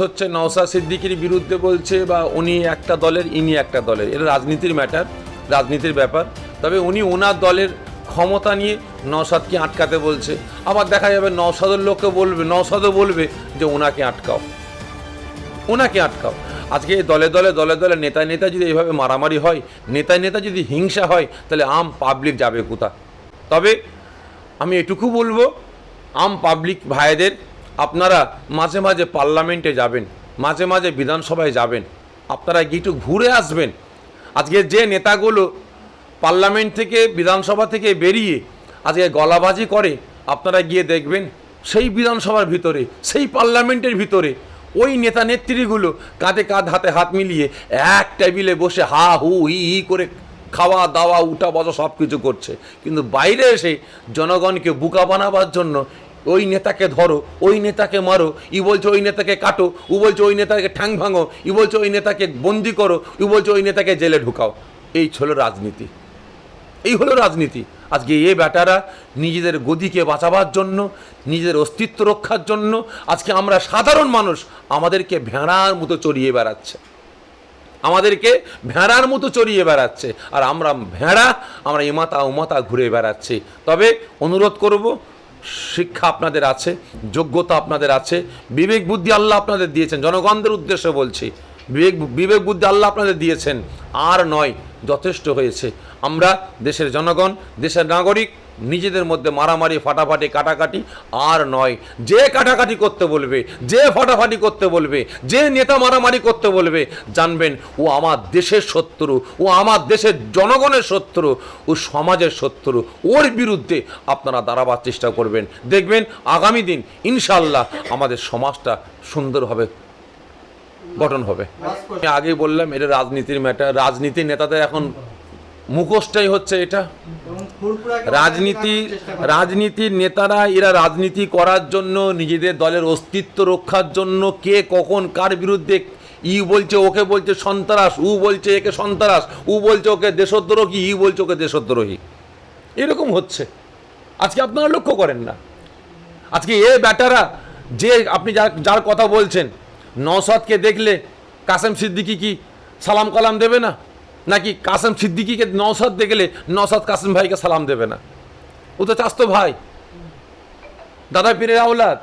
হচ্ছে নওসাদ সিদ্দিকির বিরুদ্ধে বলছে বা উনি একটা দলের, ইনি একটা দলের। এটা রাজনীতির ম্যাটার, রাজনীতির ব্যাপার। তবে উনি ওনার দলের ক্ষমতা নিয়ে নওসাদকে আটকাতে বলছে। আবার দেখা যাবে নওসাদের লোককে বলবে নওসাদও বলবে যে ওনাকে আটকাও। ওনাকে আটকাও। আজকে দলে দলে দলে দলে নেতা নেতা যদি এইভাবে মারামারি হয়, নেতা নেতা যদি হিংসা হয়, তাহলে আম পাবলিক যাবে কোথা তবে আমি এটুকু বলব, আম পাবলিক ভাইদের আপনারা মাঝে মাঝে পার্লামেন্টে যাবেন, মাঝে মাঝে বিধানসভায় যাবেন, আপনারা গিয়ে একটু ঘুরে আসবেন। আজকে যে নেতাগুলো পার্লামেন্ট থেকে, বিধানসভা থেকে বেরিয়ে আজকে গলাবাজি করে, আপনারা গিয়ে দেখবেন সেই বিধানসভার ভিতরে, সেই পার্লামেন্টের ভিতরে ওই নেতা নেত্রীগুলো কাঁধে কাঁধ, হাতে হাত মিলিয়ে এক টেবিলে বসে হা, হু হি হি করে খাওয়া, দাওয়া, উঠা, বসা সব কিছু করছে। কিন্তু বাইরে এসে জনগণকে বুকা বানাবার জন্য ওই নেতাকে ধরো, ওই নেতাকে মারো, ই বলছে ওই নেতাকে কাটো ও বলছে ওই নেতাকে ঠ্যাং ভাঙো, ই বলছে ওই নেতাকে বন্দি করো ই বলছে ওই নেতাকে জেলে ঢুকাও। এই ছিল রাজনীতি। এই হলো রাজনীতি। আজকে এ বেটারা নিজেদের গদিকে বাঁচাবার জন্য, নিজেদের অস্তিত্ব রক্ষার জন্য, আজকে আমরা সাধারণ মানুষ, আমাদেরকে ভেড়ার মতো চড়িয়ে বেড়াচ্ছে। আমাদেরকে ভেড়ার মতো চড়িয়ে বেড়াচ্ছে। আর আমরা ভেড়া, আমরা এমাতা উমাতা ঘুরে বেড়াচ্ছি। তবে অনুরোধ করব শিক্ষা আপনাদের আছে, যোগ্যতা আপনাদের আছে, বিবেক বুদ্ধি আল্লাহ আপনাদের দিয়েছেন। জনগণদের উদ্দেশ্যে বলছি, বিবেক বিবেক বুদ্ধি আল্লাহ আপনাদের দিয়েছেন, আর নয়, যথেষ্ট হয়েছে। আমরা দেশের জনগণ, দেশের নাগরিক নিজেদের মধ্যে মারামারি, ফাটাফাটি, কাটাকাটি, আর নয়, যে কাটাকাটি করতে বলবে, যে ফাটাফাটি করতে বলবে, যে নেতা মারামারি করতে বলবে, জানবেন ও আমার দেশের শত্রু, ও আমার দেশের জনগণের শত্রু, ও সমাজের শত্রু, ওর বিরুদ্ধে আপনারা দাঁড়াবার চেষ্টা করবেন। দেখবেন আগামী দিন ইনশাল্লাহ আমাদের সমাজটা সুন্দরভাবে গঠন হবে। আমি আগেই বললাম, এটা রাজনীতির ম্যাটার রাজনীতির নেতাদের এখন মুখোশটাই হচ্ছে এটা। রাজনীতি রাজনীতির নেতারা এরা রাজনীতি করার জন্য নিজেদের দলের অস্তিত্ব রক্ষার জন্য কে কখন কার বিরুদ্ধে ই বলছে ওকে বলছে সন্ত্রাস উ বলছে একে সন্ত্রাস উ বলছে ওকে দেশদ্রোহী ই বলছে ওকে দেশদ্রোহী। এরকম হচ্ছে। আজকে আপনারা লক্ষ্য করেন না। আজকে এ ব্যাটারা যে আপনি যার যার কথা বলছেন নওসাদকে দেখলে কাসেম সিদ্দিকি কি সালাম কালাম দেবে না? নাকি কাসেম সিদ্দিকিকে নওসাদ দেখলে নওসাদ কাসেম ভাইকে সালাম দেবে না? ও তো চাস্তো ভাই। দাদা পীরের আওলাদ,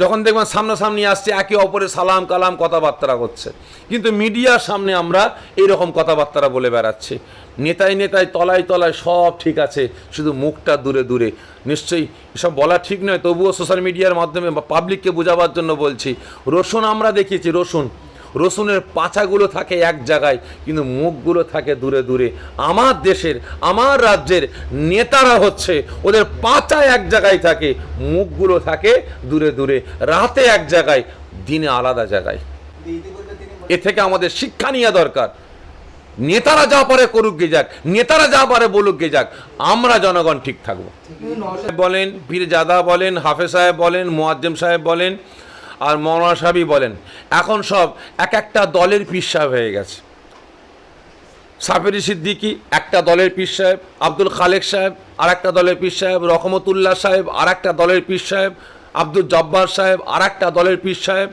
যখন দেখবেন সামনাসামনি আসছে, একে অপরে সালাম কালাম কথাবার্তা করছে। কিন্তু মিডিয়ার সামনে আমরা এইরকম কথাবার্তা বলে বেড়াচ্ছি। নেতায় নেতায়, তলায় তলায় সব ঠিক আছে, শুধু মুখটা দূরে দূরে। নিশ্চয়ই এসব বলা ঠিক নয়, তবুও সোশ্যাল মিডিয়ার মাধ্যমে পাবলিককে বোঝাবার জন্য বলছি। রসুন আমরা দেখিয়েছি, রসুন। রসুনের পাছাগুলো থাকে এক জায়গায় কিন্তু মুখগুলো থাকে দূরে দূরে। আমার দেশের আমার রাজ্যের নেতারা হচ্ছে ওদের পাচা এক জায়গায় থাকে মুখগুলো থাকে দূরে দূরে। রাতে এক জায়গায় দিনে আলাদা জায়গায়। এ থেকে আমাদের শিক্ষা নেওয়া দরকার। নেতারা যা পারে করুক গে যাক নেতারা যা পারে বলুক গে যাক আমরা জনগণ ঠিক থাকব। বলেন পীর জাদা বলেন হাফেজ সাহেব বলেন মোয়াজ্জেম সাহেব বলেন আর মৌলানা সাহেবই বলেন, এখন সব এক একটা দলের পীর সাহেব হয়ে গেছে। সাফেরি সিদ্দিকি একটা দলের পীর সাহেব, আব্দুল খালেক সাহেব আর একটা দলের পীর সাহেব, রহমতুল্লাহ সাহেব আর একটা দলের পীর সাহেব, আব্দুল জব্বার সাহেব আর একটা দলের পীর সাহেব,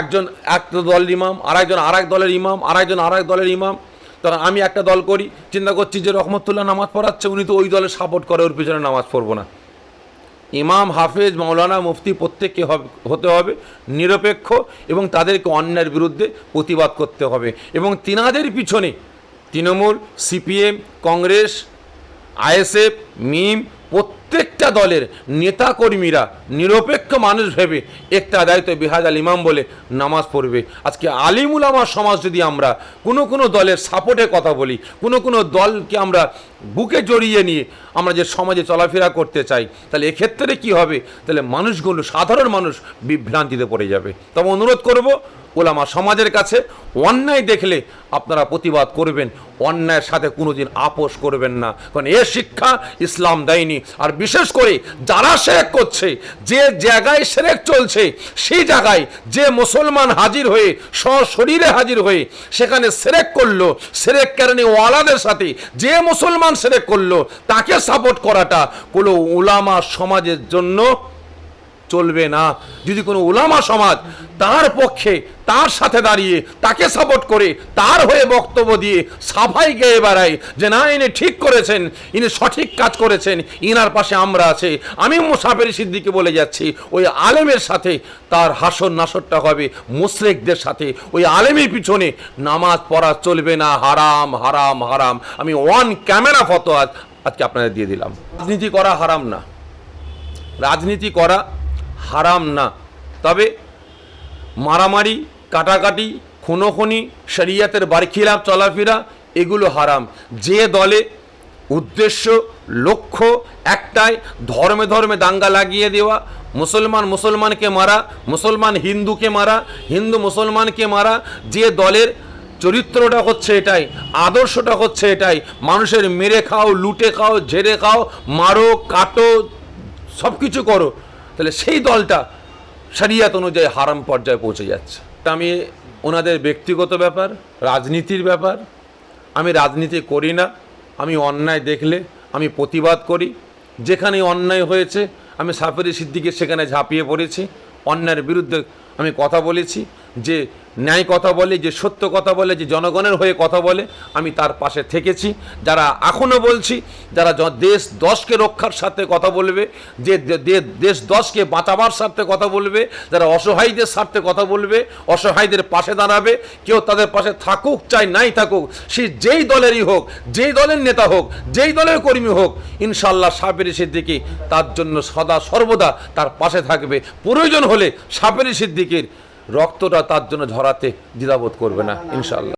একজন একটা দলের ইমাম আর একজন আর এক দলের ইমাম আর একজন আর এক দলের ইমাম। তখন আমি একটা দল করি, চিন্তা করছি যে রহমতুল্লাহ নামাজ পড়াচ্ছে, উনি তো ওই দলে সাপোর্ট করে, ওর পিছনে নামাজ পড়ব না। ইমাম হাফেজ মৌলানা মুফতি প্রত্যেককে হতে হবে নিরপেক্ষ এবং তাদেরকে অন্যায়ের বিরুদ্ধে প্রতিবাদ করতে হবে। এবং তিনাদের পিছনে তৃণমূল, সিপিএম, কংগ্রেস, আইএসএফ, মিম প্রত্যেকটা দলের নেতাকর্মীরা নিরপেক্ষ মানুষ ভেবে একটা দায়িত্ব বিহাজ আল ইমাম বলে নামাজ পড়বে। আজকে আলিমুল আমার সমাজ যদি আমরা কোনো কোনো দলের সাপোর্টে কথা বলি, কোনো কোনো দলকে আমরা বুকে জড়িয়ে নিয়ে আমরা যে সমাজে চলাফেরা করতে চাই, তাহলে এক্ষেত্রে কি হবে? তাহলে মানুষগুলো, সাধারণ মানুষ বিভ্রান্তিতে পড়ে যাবে। তবে অনুরোধ করব, ওলামা সমাজের কাছে অন্যায় দেখলে আপনারা প্রতিবাদ করবেন, অন্যায়ের সাথে কোনোদিন আপোষ করবেন না। কারণ এ শিক্ষা ইসলাম দেয়নি। আর বিশেষ করে যারা সেরেক করছে, যে জায়গায় সেরেক চলছে, সেই জায়গায় যে মুসলমান হাজির হয়ে সশরীরে হাজির হয়ে সেখানে সেরেক করল, সেরেক কারণে ওয়ালাদের সাথে যে মুসলমান সেরেক করল, তাকে সাপোর্ট করাটা কোনো ওলামা সমাজের জন্য চলবে না। যদি কোনো ওলামা সমাজ তার পক্ষে, তার সাথে দাঁড়িয়ে, তাকে সাপোর্ট করে, তার হয়ে বক্তব্য দিয়ে সাফাই গেয়ে বেড়ায় যে না, ইনি ঠিক করেছেন, ইনি সঠিক কাজ করেছেন, ইনার পাশে আমরা আছে। আমি মুসাফের সিদ্দিকে বলে যাচ্ছি, ওই আলেমের সাথে তার হাসর নাসরটা হবে মুশরেকদের সাথে। ওই আলেমের পিছনে নামাজ পড়া চলবে না, হারাম হারাম হারাম। আমি ওয়ান ক্যামেরা আজ, আজকে আপনাদের দিয়ে দিলাম। রাজনীতি করা হারাম না। রাজনীতি করা হারাম না। তবে মারামারি, কাটাকাটি, খুনোখুনি, শরিয়াতের বারখিলাপ চলাফেরা, এগুলো হারাম। যে দলে উদ্দেশ্য, লক্ষ্য একটাই, ধর্মে ধর্মে দাঙ্গা লাগিয়ে দেওয়া, মুসলমান মুসলমানকে মারা, মুসলমান হিন্দুকে মারা, হিন্দু মুসলমানকে মারা, যে দলের চরিত্রটা হচ্ছে এটাই, আদর্শটা হচ্ছে এটাই, মানুষের মেরে খাও, লুটে খাও, ঝেড়ে খাও, মারো, কাটো সব কিছু করো। তাহলে সেই দলটা সারিয়াত অনুযায়ী হারাম পর্যায়ে পৌঁছে যাচ্ছে। আমি ওনাদের ব্যক্তিগত ব্যাপার, রাজনীতির ব্যাপার, আমি রাজনীতি করি না, আমি অন্যায় দেখলে আমি প্রতিবাদ করি। যেখানে অন্যায় হয়েছে, আমি সাফেরি সিদ্দিকে সেখানে ঝাঁপিয়ে পড়েছি, অন্যায়ের বিরুদ্ধে আমি কথা বলেছি যে ন্যায় কথা বলে, যে সত্য কথা বলে, যে জনগণের হয়ে কথা বলে, আমি তার পাশে থেকেছি। যারা এখনও বলছি, যারা দেশ দশকে রক্ষার সাথে কথা বলবে, যে দেশ দশকে বাঁচাবার স্বার্থে কথা বলবে, যারা অসহায়দের স্বার্থে কথা বলবে, অসহায়দের পাশে দাঁড়াবে, কেউ তাদের পাশে থাকুক, চাই নাই থাকুক, সে যেই দলেরই হোক, যেই দলের নেতা হোক, যেই দলের কর্মী হোক ইনশাল্লাহ সাপের সিদ্দিকি তার জন্য সদা সর্বদা তার পাশে থাকবে। প্রয়োজন হলে সাপের সিদ্দিকির রক্তটা তার জন্য ঝরাতে দ্বিধাবোধ করবে না ইনশাল্লাহ